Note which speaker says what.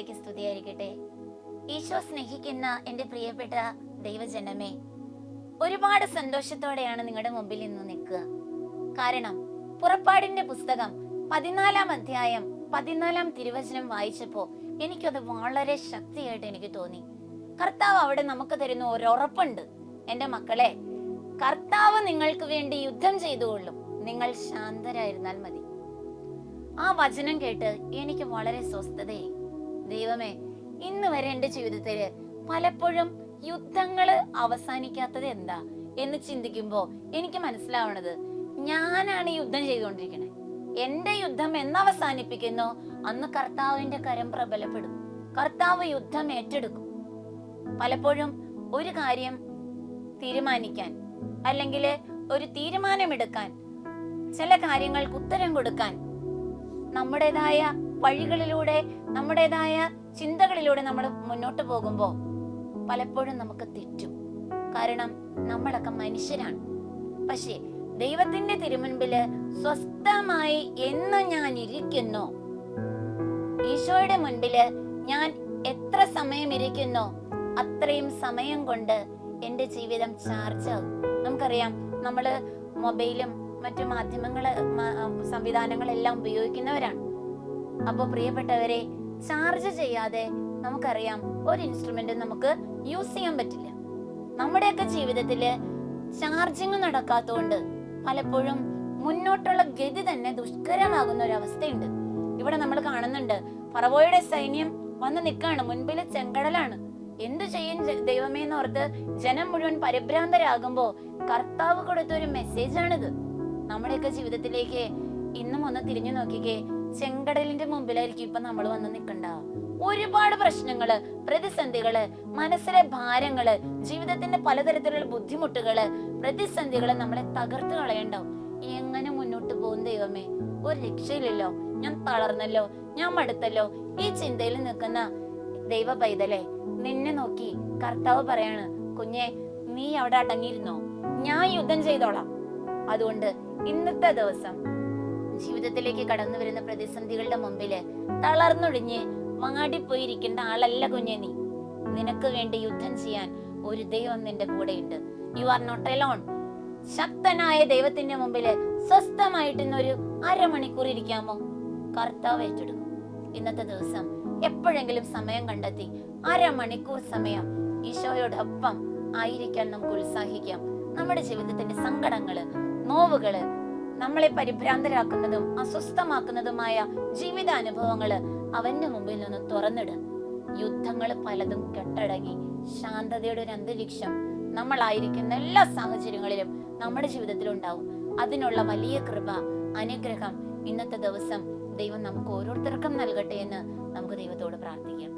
Speaker 1: നാമത്തിലേക്ക് സ്തുതിയായിരിക്കട്ടെ. ഈശോ സ്നേഹിക്കുന്ന എന്റെ പ്രിയപ്പെട്ട ദൈവജനമേ ഒരുപാട് സന്തോഷത്തോടെയാണ് നിങ്ങളുടെ മുമ്പിൽ ഇന്ന് നിൽക്കുക. കാരണം പുറപ്പാടിന്റെ പുസ്തകം പതിനാലാം അധ്യായം പതിനാലാം തിരുവചനം വായിച്ചപ്പോ എനിക്കത് വളരെ ശക്തിയായിട്ട് എനിക്ക് തോന്നി. കർത്താവ് അവിടെ നമുക്ക് തരുന്ന ഒരു ഉറപ്പുണ്ട്. എന്റെ മക്കളെ കർത്താവ് നിങ്ങൾക്ക് വേണ്ടി യുദ്ധം ചെയ്തുകൊള്ളും. നിങ്ങൾ ശാന്തരായിരുന്നാൽ മതി. ആ വചനം കേട്ട് എനിക്ക് വളരെ സ്വസ്ഥതയായി. ദൈവമേ ഇന്ന് വരെ എന്റെ ജീവിതത്തിൽ പലപ്പോഴും യുദ്ധങ്ങൾ അവസാനിക്കാത്തത് എന്താ എന്ന് ചിന്തിക്കുമ്പോ എനിക്ക് മനസ്സിലാവണത് ഞാനാണ് യുദ്ധം ചെയ്തുകൊണ്ടിരിക്കുന്നത് എന്റെ യുദ്ധം എന്ന് അവസാനിപ്പിക്കുന്നു അന്ന് കർത്താവിന്റെ കരം പ്രബലപ്പെടും. കർത്താവ് യുദ്ധം ഏറ്റെടുക്കും. പലപ്പോഴും ഒരു കാര്യം തീരുമാനിക്കാൻ അല്ലെങ്കിൽ ഒരു തീരുമാനമെടുക്കാൻ ചില കാര്യങ്ങൾക്ക് ഉത്തരം കൊടുക്കാൻ നമ്മുടേതായ വഴികളിലൂടെ നമ്മുടേതായ ചിന്തകളിലൂടെ നമ്മൾ മുന്നോട്ട് പോകുമ്പോൾ പലപ്പോഴും നമുക്ക് തെറ്റും. കാരണം നമ്മളൊക്കെ മനുഷ്യരാണ്. പക്ഷേ ദൈവത്തിന്റെ തിരുമുൻപിൽ സ്വസ്ഥമായി എന്ന് ഞാൻ ഇരിക്കുന്നു? ഈശോയുടെ മുൻപിൽ ഞാൻ എത്ര സമയം ഇരിക്കുന്നു? അത്രയും സമയം കൊണ്ട് എന്റെ ജീവിതം ചാർജ് ആകും. നമുക്കറിയാം നമ്മൾ മൊബൈലും മറ്റു മാധ്യമങ്ങൾ മ- സംവിധാനങ്ങളെല്ലാം ഉപയോഗിക്കുന്നവരാണ്. അപ്പോൾ പ്രിയപ്പെട്ടവരെ ചാർജ് ചെയ്യാതെ നമുക്കറിയാം ഒരു ഇൻസ്ട്രുമെന്റ് നമുക്ക് യൂസ് ചെയ്യാൻ പറ്റില്ല. നമ്മുടെയൊക്കെ ജീവിതത്തിൽ ചാർജിങ് നടക്കാത്തതുകൊണ്ട് പലപ്പോഴും മുന്നോട്ടുള്ള ഗതി തന്നെ ദുഷ്കരമാകുന്ന ഒരു അവസ്ഥയുണ്ട്. ഇവിടെ നമ്മൾ കാണുന്നുണ്ട് ഫറവോയുടെ സൈന്യം വന്ന് നിൽക്കാണ് മുൻപിൽ ചെങ്കടലാണ്. എന്തു ചെയ്യും ദൈവമേ എന്ന് ഓർത്ത് ജനം മുഴുവൻ പരിഭ്രാന്തരാകുമ്പോ കർത്താവ് കൊടുത്ത ഒരു മെസ്സേജ് ആണിത്. നമ്മുടെയൊക്കെ ജീവിതത്തിലേക്ക് ഇന്നും ഒന്ന് തിരിഞ്ഞു നോക്കിക്കേ ചെങ്കടലിന്റെ മുമ്പിലായിരിക്കും ഇപ്പൊ നമ്മൾ വന്ന് നിൽക്കണ്ടാവും ഒരുപാട് പ്രശ്നങ്ങൾ പ്രതിസന്ധികൾ മനസ്സിലെ ഭാരങ്ങൾ ജീവിതത്തിന്റെ പലതരത്തിലുള്ള ബുദ്ധിമുട്ടുകൾ പ്രതിസന്ധികൾ നമ്മളെ തകർത്ത് കളയണ്ടാവും. എങ്ങനെ മുന്നോട്ട് പോകും ദൈവമേ? ഒരു രക്ഷയില്ലല്ലോ. ഞാൻ തളർന്നല്ലോ. ഞാൻ മടുത്തല്ലോ. ഈ ചിന്തയിൽ നിൽക്കുന്ന ദൈവ പൈതലെ നിന്നെ നോക്കി കർത്താവ് പറയാണ് കുഞ്ഞെ നീ അവിടെ അടങ്ങിയിരുന്നോ? ഞാൻ യുദ്ധം ചെയ്തോളാം. അതുകൊണ്ട് ഇന്നത്തെ ദിവസം ജീവിതത്തിലേക്ക് കടന്നു വരുന്ന പ്രതിസന്ധികളുടെ മുമ്പിൽ തളർന്നൊഴിഞ്ഞ് മാടിപ്പോയിരിക്കേണ്ട ആളല്ല കുഞ്ഞെ നീ. നിനക്ക് വേണ്ടി യുദ്ധം ചെയ്യാൻ ഒരു ദൈവം നിന്റെ കൂടെയുണ്ട്. യു ആർ നോട്ട് എലോൺ ശക്തനായ ദൈവത്തിന്റെ മുമ്പിൽ സ്വസ്ഥമായിട്ട് ഇന്നൊരു അരമണിക്കൂർ ഇരിക്കാമോ? കർത്താവ് ഏറ്റെടുക്കും. ഇന്നത്തെ ദിവസം എപ്പോഴെങ്കിലും സമയം കണ്ടെത്തി അരമണിക്കൂർ സമയം ഈശോയോടൊപ്പം ആയിരിക്കാൻ നമുക്ക് ഉത്സാഹിക്കാം. നമ്മുടെ ജീവിതത്തിന്റെ സങ്കടങ്ങൾ നോവുകൾ നമ്മളെ പരിഭ്രാന്തരാക്കുന്നതും അസ്വസ്ഥമാക്കുന്നതുമായ ജീവിതാനുഭവങ്ങൾ അവന്റെ മുമ്പിൽ നിന്ന് തുറന്നിട്. യുദ്ധങ്ങൾ പലതും കെട്ടടങ്ങി. ശാന്തതയുടെ ഒരു അന്തരീക്ഷം നമ്മളായിരിക്കുന്ന എല്ലാ സാഹചര്യങ്ങളിലും നമ്മുടെ ജീവിതത്തിൽ ഉണ്ടാവും അതിനുള്ള വലിയ കൃപ അനുഗ്രഹം ഇന്നത്തെ ദിവസം ദൈവം നമുക്ക് ഓരോരുത്തർക്കും നൽകട്ടെ എന്ന് നമുക്ക് ദൈവത്തോട് പ്രാർത്ഥിക്കാം.